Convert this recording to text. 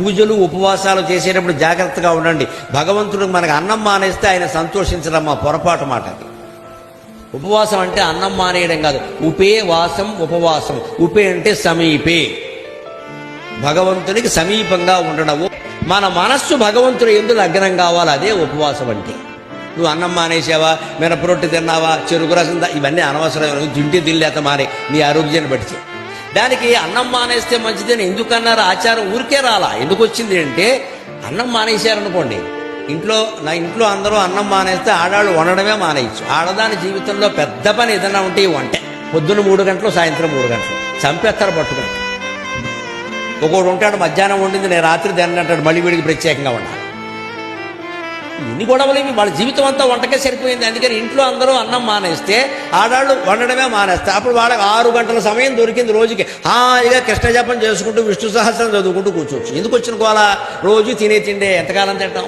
పూజలు ఉపవాసాలు చేసేటప్పుడు జాగ్రత్తగా ఉండండి. భగవంతుడు మనకు అన్నం మానేస్తే ఆయన సంతోషించడమ్మా పొరపాటు మాట అది. ఉపవాసం అంటే అన్నం మానేయడం కాదు. ఉపే వాసం ఉపవాసం. ఉపే అంటే సమీపే. భగవంతునికి సమీపంగా ఉండడం మన మనస్సు భగవంతుడు ఎందుకు లగ్నం కావాలి? అదే ఉపవాసం అంటే. నువ్వు అన్నం మానేసావా? మినపరొట్టి తిన్నావా? చెరుకు రసం ఇవన్నీ అనవసరం తింటే తిల్లేత మారి నీ ఆరోగ్యాన్ని బట్టి దానికి అన్నం మానేస్తే మంచిదని ఎందుకన్నారు? ఆచారం ఊరికే రాలా. ఎందుకు వచ్చింది అంటే అన్నం మానేశారనుకోండి ఇంట్లో నా ఇంట్లో అందరూ అన్నం మానేస్తే ఆడాళ్ళు వండడమే మానేయచ్చు. ఆడదాని జీవితంలో పెద్ద పని ఏదైనా ఉంటే ఈ వంటే. పొద్దున్న మూడు గంటలు సాయంత్రం మూడు గంటలు. చంపేస్తారు పట్టుకుని. ఒకడు ఉంటాడు మధ్యాహ్నం వండింది నేను రాత్రి దాన్ని అంటాడు మళ్ళీ వీడికి ప్రత్యేకంగా ఉండాలి ఇన్ని గొడవలు ఇవి వాళ్ళ జీవితం అంతా వంటకే సరిపోయింది. అందుకని ఇంట్లో అందరూ అన్నం మానేస్తే ఆడాళ్ళు వండడమే మానేస్తారు అప్పుడు వాళ్ళకి ఆరు గంటల సమయం దొరికింది రోజుకి. హాయిగా కృష్ణ జపం చేసుకుంటూ విష్ణు సహస్రం చదువుకుంటూ కూర్చోవచ్చు. ఎందుకు వచ్చిన కోలా రోజు తినే తిండే. ఎంతకాలం తింటాం?